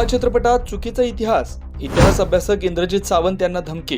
छावा चित्रपटात चुकीचा इतिहास इतिहास अभ्यासक इंद्रजित सावंत यांना धमकी.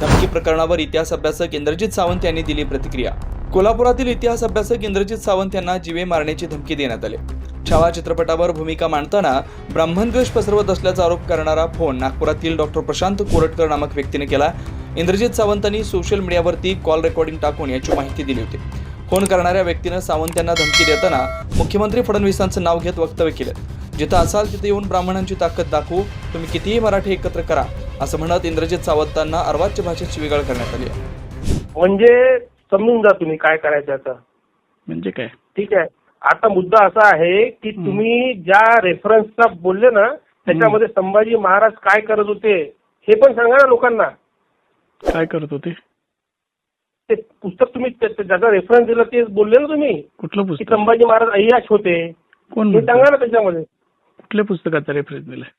धमकी प्रकरणावर इतिहास अभ्यासक इंद्रजित सावंत यांनी दिली प्रतिक्रिया. कोल्हापुरातील इतिहास अभ्यासक इंद्रजित सावंत यांना जीवे मारण्याची धमकी देण्यात आली. छावा चित्रपटावर भूमिका मांडताना ब्राह्मणद्वेष पसरवत असल्याचा आरोप करणारा फोन नागपुरातील डॉक्टर प्रशांत कोरटकर नामक व्यक्तीने केला. इंद्रजित सावंतांनी सोशल मीडियावरती कॉल रेकॉर्डिंग टाकून याची माहिती दिली होती. फोन करणाऱ्या व्यक्तीनं सावंत यांना धमकी देताना मुख्यमंत्री फडणवीसांचं नाव घेत वक्तव्य केलं. जिथं असाल तिथे येऊन ब्राह्मणांची ताकद दाखवू तुम्ही कितीही मराठी एकत्र करा असं म्हणत इंद्रजित सावंतांना अर्वाच्य भाषेत शिवीगाळ करण्यात आली म्हणजे समजून जा तुम्ही काय करायचं आता. म्हणजे काय? ठीक आहे. आता मुद्दा असा आहे की तुम्ही ज्या रेफरन्सचा बोलले ना त्याच्यामध्ये संभाजी महाराज काय करत होते हे पण सांगा ना लोकांना. काय करत होते? ते पुस्तक तुम्ही त्या- त्या- ज्याचा रेफरन्स दिला ते बोलले ना तुम्ही कुठलं की पुस्तक? संभाजी महाराज अय्याश होते. कोण हे म्हणतं? सांगा ना त्याच्यामध्ये. कुठल्या पुस्तकाचा रेफरन्स दिलाय?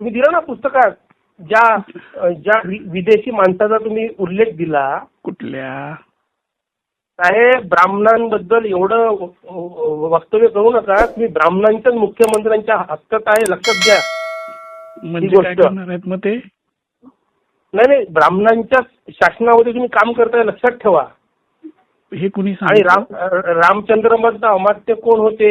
तुम्ही दिला ना पुस्तकात. ज्या ज्या विदेशी माणसाचा तुम्ही उल्लेख दिला. कुठल्या? साहेब ब्राह्मणांबद्दल एवढं वक्तव्य करू नका. तुम्ही ब्राह्मणांच्याच मुख्यमंत्र्यांच्या हक्कात आहे लक्षात घ्या. म्हणजे गोष्ट. मग ते? नाही नाही ब्राह्मणांच्या शासनामध्ये तुम्ही काम करताय लक्षात ठेवा. हे कुणी आणि राम रामचंद्र मधलं अमात्य कोण होते?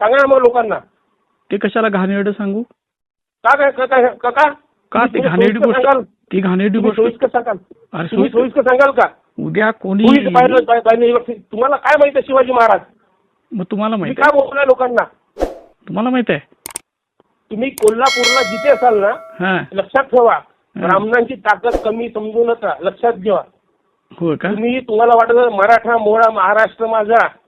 सांगा ना मग लोकांना. ते कशाला घाणेरडं सांगू? का काय का काय का का? का ते तुम्ही घाणेरडी सोयीस्कर सांगाल? गोष्ट ती घाणेरडी तुम्ही गोष्ट सोयीस्कर सांगाल. अरे तुम्ही सोयीस्कर- सोयीस्कर सांगाल का? उद्या कोणी तुम्ही पाहिलं पाय- पाहिलं व्यवस्थित. तुम्हाला काय माहिती आहे शिवाजी महाराज? मग तुम्हाला तुम्ही माहीत काय आहे. बोलताय लोकांना? तुम्हाला माहीत आहे. तुम्ही कोल्हापूरला जिथे असाल ना हा. लक्षात ठेवा. ब्राह्मणांची ताकद कमी समजू नका लक्षात घ्या हो का? तुम्ही तुम्हाला वाटत मराठा मोळा महाराष्ट्र माझा.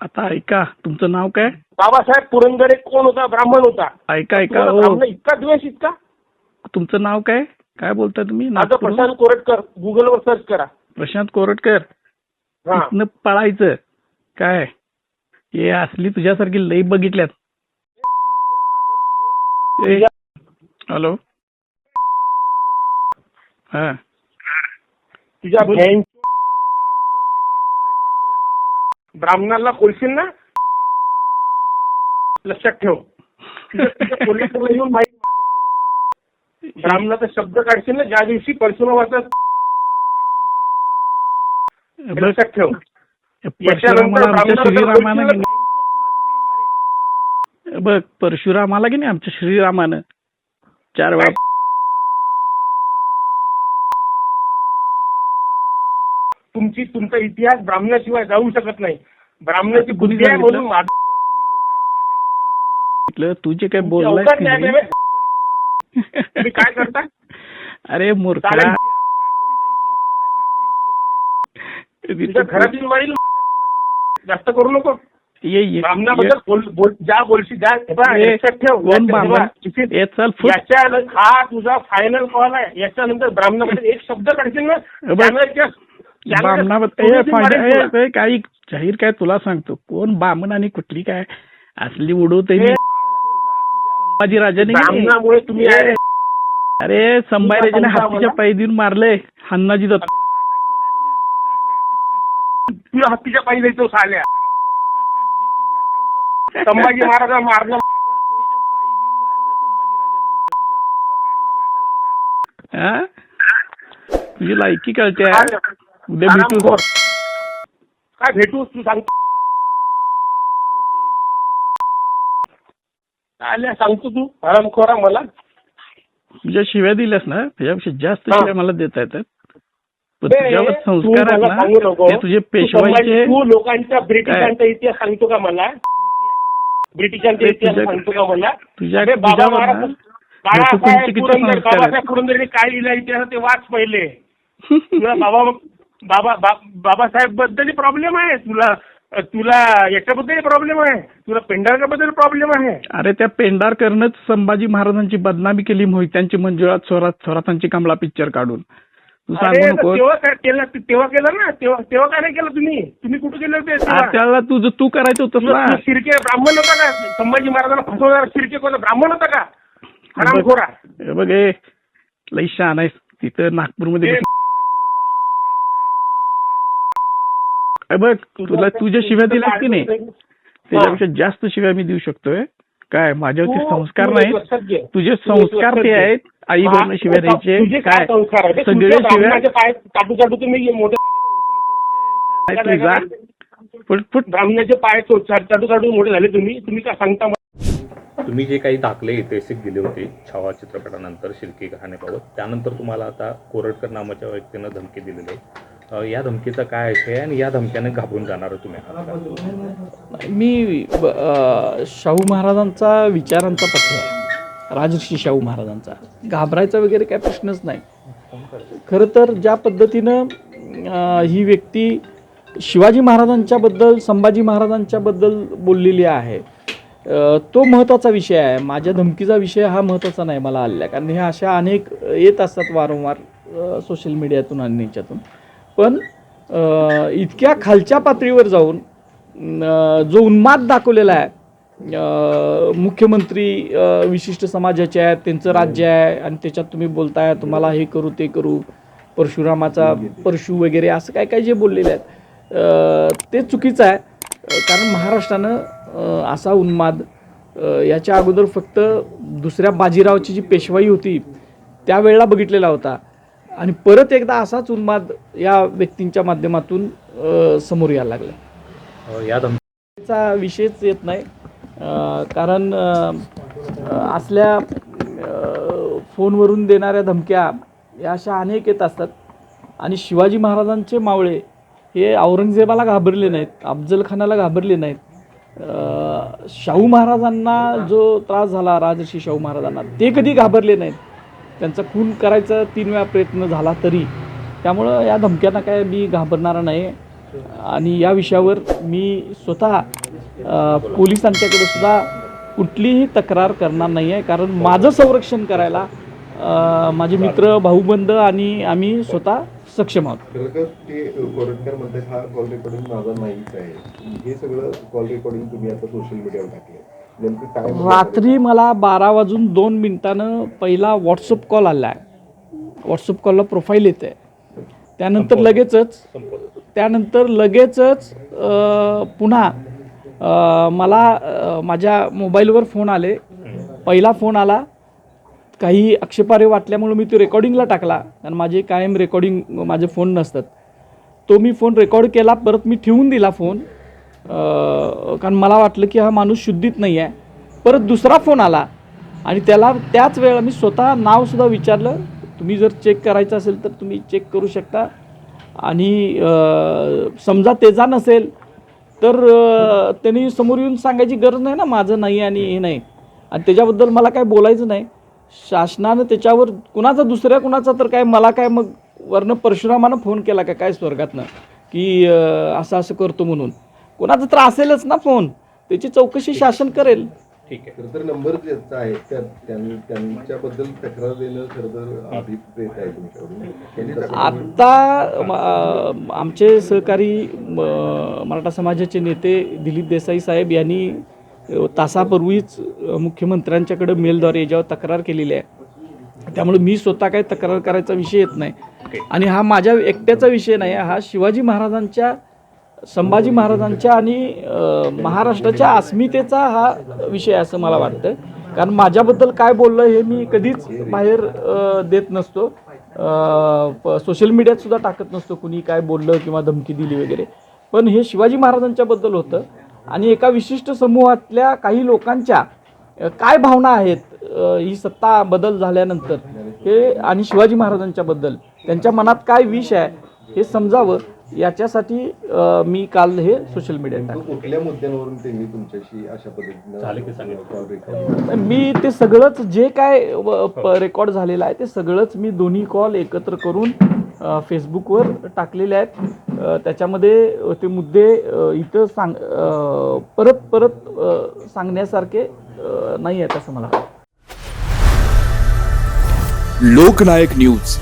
आता ऐका तुमचं नाव काय? बाबासाहेब पुरंदरे कोण होता? ब्राह्मण होता. ऐका ऐका तुम्हाला हो. ब्राह्मण इतका द्वेष इतका? तुमचं नाव काय? काय बोलताय तुम्ही? माझं? प्रशांत कोरटकर. गुगलवर सर्च करा. प्रशांत कोरटकर? हा. इथनं पळायचं. काय? हे असली तुझ्यासारखी लई बघितल्यात. ए, हॅलो. हा. तुझ्या बोल. ब्राह्मणाला बोलशील ना लक्षात ठेव कोल्हापूरला येऊन माहिती ब्राह्मणाचा शब्द काढशील ना ज्या दिवशी परशुरामाचा लक्षात ठेव बघ परशुरामाला की नाही आमच्या श्रीरामानं चार वेळा तुमची तुमचा इतिहास ब्राह्मणाशिवाय जाऊ शकत नाही. ब्राह्मणाची बुद्धी आहे? म्हणून तू जे काय बोललाय. तुम्ही काय करता? अरे मूर्खा. चालेल. तिथं तुझ्या घरात येऊन मारील जास्त करू नको. ज्या बोलशी हे तुझा फायनल कॉल आहे. याच्यानंतर ब्राह्मणाबद्दल एक शब्द काढशील ना? बामणाबद्दल काही जाहीर काय तुला सांगतो. कोण बामण आणि कुठली काय? असली उडवते संभाजी राजाने ब्राह्मणामुळे तुम्ही. अरे संभाजीराजाने हत्तीच्या आम्हाला. पायी देऊन मारले. हन्नाजी दत्त तुला हत्तीच्या पायी जायचं साल्या. संभाजी महाराजांना मारलं? तुझी लायकी कळते. उद्या भेटू. काय भेटू? तू सांगतो आल्या? सांगतो तू. आरामखोरा मला. तुझ्या शिव्या दिल्यास ना? त्याच्यापेक्षा जास्त. शिव्या मला देता येतात. तुझ्यावर संस्कार आहेत ना. ते तुझे पेशवाईचे तू लोकांच्या ब्रिटिशांचा इतिहास सांगतो का मला? ब्रिटिशांचा इतिहास सांगतो का मला? तुझ्या बाबा महाराज बाळासाहेब पुरंदर. बाबासाहेब पुरंदरेने काय लिहिलं इतिहास ते वाच पहिले. बाबा बाबा बा- बाबासाहेबबद्दल प्रॉब्लेम आहे. तुला तुला याच्याबद्दल प्रॉब्लेम आहे. तुला पेंढारकाबद्दल प्रॉब्लेम आहे. अरे त्या पेंढारकरनंच संभाजी महाराजांची बदनामी केली मोहित्यांची मंजुळात स्वरात स्वरातांची कमला पिक्चर काढून. तेव्हा काय केलं? तेव्हा केलं ना? तेव्हा तेव्हा काय नाही केलं तुम्ही? तुम्ही कुठे गेले होते? त्याला तुझं तू करायचं तुला शिर्के ब्राह्मण होता का? संभाजी महाराजांना फसवणारा शिर्के कोण? ब्राह्मण होता का? बघ लई शहाण आहेस. तिथं नागपूरमध्ये ते- हे बघ तुला तुझ्या शिव्या दिल्यास की नाही? त्याच्यापेक्षा जास्त शिव्या मी देऊ शकतोय. काय माझ्यावरती तू- संस्कार नाही. तुझे संस्कार ते. आहेत. आई बहिणी शिव्या द्यायचे. काय? सगळे शिव्या ब्राह्मणाचे पाय चाटू चाटू तुम्ही मोठे नाही, तुझा. Foot foot. ब्राह्मणाचे पाय चो- चाटू चाटू मोठे झाले तुम्ही. तुम्ही काय सांगता? तुम्ही जे काही दाखले ऐतिहासिक दिले होते छावा चित्रपटानंतर शिर्के घाण्याबाबत त्यानंतर तुम्हाला आता कोरटकर नावाच्या व्यक्तीनं धमकी दिलेली आहे. या धमकीचा काय आहे आणि या धमक्याने घाबरून जाणार तुम्ही मी शाहू महाराजांचा विचारांचा पत्र आहे. राजर्षी शाहू महाराजांचा. घाबरायचा वगैरे काय प्रश्नच नाही. खरं तर ज्या पद्धतीनं ही व्यक्ती शिवाजी महाराजांच्याबद्दल संभाजी महाराजांच्याबद्दल बोललेली आहे तो महत्त्वाचा विषय आहे. माझ्या धमकीचा विषय हा महत्त्वाचा नाही मला आलेला. कारण ह्या अशा अनेक येत असतात वारंवार सोशल मीडियातून आणि याच्यातून पण इतक्या खालच्या पातळीवर जाऊन जो उन्माद दाखवलेला आहे मुख्यमंत्री विशिष्ट समाजाचे आहेत त्यांचं राज्य आहे आणि त्याच्यात तुम्ही बोलताय तुम्हाला हे करू ते करू परशुरामाचा परशु वगैरे असं काय काय जे बोललेले आहेत ते चुकीचं आहे कारण महाराष्ट्रानं असा उन्माद याच्या अगोदर फक्त दुसऱ्या बाजीरावची जी पेशवाई होती त्यावेळेला बघितलेला होता. आणि परत एकदा असाच उन्माद या व्यक्तींच्या माध्यमातून समोर यायला लागला. अ, या विषयच येत नाही. कारण असल्या फोनवरून देणाऱ्या धमक्या या अशा अनेक येत असतात. आणि शिवाजी महाराजांचे मावळे हे औरंगजेबाला घाबरले नाहीत अफजल खानाला घाबरले नाहीत. शाहू महाराजांना जो त्रास झाला राजर्षी शाहू महाराजांना ते कधी घाबरले नाहीत. त्यांचा खून करायचा तीन वेळा प्रयत्न झाला तरी. त्यामुळं या धमक्यांना काय मी घाबरणारा नाही. आणि या विषयावर मी स्वतः पोलिसांच्याकडे सुद्धा कुठलीही तक्रार करणार नाही आहे कारण माझं संरक्षण करायला माझे मित्र भाऊबंद आणि आम्ही स्वतः सक्षम आहोत. खरं तर ते हा कॉल रेकॉर्डिंग माझा नाहीच आहे. हे सगळं कॉल रेकॉर्डिंग तुम्ही आता सोशल मीडियावर टाकले रात्री मला बारा वाजून दोन मिनिटानं पहिला व्हॉट्सअप कॉल आला आहे व्हॉट्सअप कॉलला प्रोफाईल येते त्यानंतर लगेचच त्यानंतर लगेचच पुन्हा मला माझ्या मोबाईलवर फोन आले. पहिला फोन आला. काही आक्षेपार्ह वाटल्यामुळे मी तो रेकॉर्डिंगला टाकला. कारण माझे कायम रेकॉर्डिंग माझे फोन नसतात. तो मी फोन रेकॉर्ड केला परत मी ठेवून दिला फोन. कारण मला वाटलं की हा माणूस शुद्धीत नाही आहे परत दुसरा फोन आला आणि त्याला त्याच वेळेला मी स्वतः नावसुद्धा विचारलं. तुम्ही जर चेक करायचं असेल तर तुम्ही चेक करू शकता. आणि समजा तेजा नसेल तर अ, त्यांनी समोर येऊन सांगायची गरज नाही ना माझं नाही आणि हे नाही. आणि त्याच्याबद्दल मला काय बोलायचं नाही. शासनानं त्याच्यावर कुणाचा दुसऱ्या कुणाचा तर काय मला काय मग वरनं परशुरामानं फोन केला का काय स्वर्गातनं की असं असं करतो म्हणून. कुणाचा तर असेलच ना फोन? त्याची चौकशी शासन करेल. ठीक आहे. खरं तर नंबर ज्याचा आहे. त्या त्यां- त्यांच्याबद्दल तक्रार देणं खरं तर अभिप्रेत आहे तुमच्याकडून. त्यांनी तक्रार आता म, आमचे सहकारी म, मराठा समाजाचे नेते दिलीप देसाई साहेब यांनी अं, तासापूर्वीच अं, मुख्यमंत्र्यांच्याकडे मेलद्वारे याच्यावर तक्रार केलेली आहे. त्यामुळे मी स्वतः काही तक्रार करायचा विषय येत नाही. आणि हा माझ्या एकट्याचा विषय नाही. हा शिवाजी महाराजांच्या संभाजी महाराजांच्या आणि महाराष्ट्राच्या अस्मितेचा हा विषय असं मला वाटतं. कारण माझ्याबद्दल काय बोललं हे मी कधीच बाहेर देत नसतो. सोशल मीडियात सुद्धा टाकत नसतो कुणी काय बोललं किंवा धमकी दिली वगैरे. पण हे शिवाजी महाराजांच्याबद्दल होतं. आणि एका विशिष्ट समूहातल्या काही लोकांच्या काय भावना आहेत ही सत्ता बदल झाल्यानंतर हे आणि शिवाजी महाराजांच्याबद्दल त्यांच्या मनात काय विष आहे हे समजावं. याच्यासाठी अ, मी काल हे सोशल मीडियात टाकलं. कुठल्या मुद्द्यांवरून त्यांनी तुमच्याशी अशा पद्धतीनं मी ते सगळंच जे काय रेकॉर्ड झालेलं आहे ते सगळंच मी दोन्ही कॉल एकत्र करून फेसबुकवर टाकलेले आहेत. त्याच्यामध्ये ते मुद्दे इथं सांग परत परत सांगण्यासारखे नाही आहेत असं मला लोकनायक न्यूज.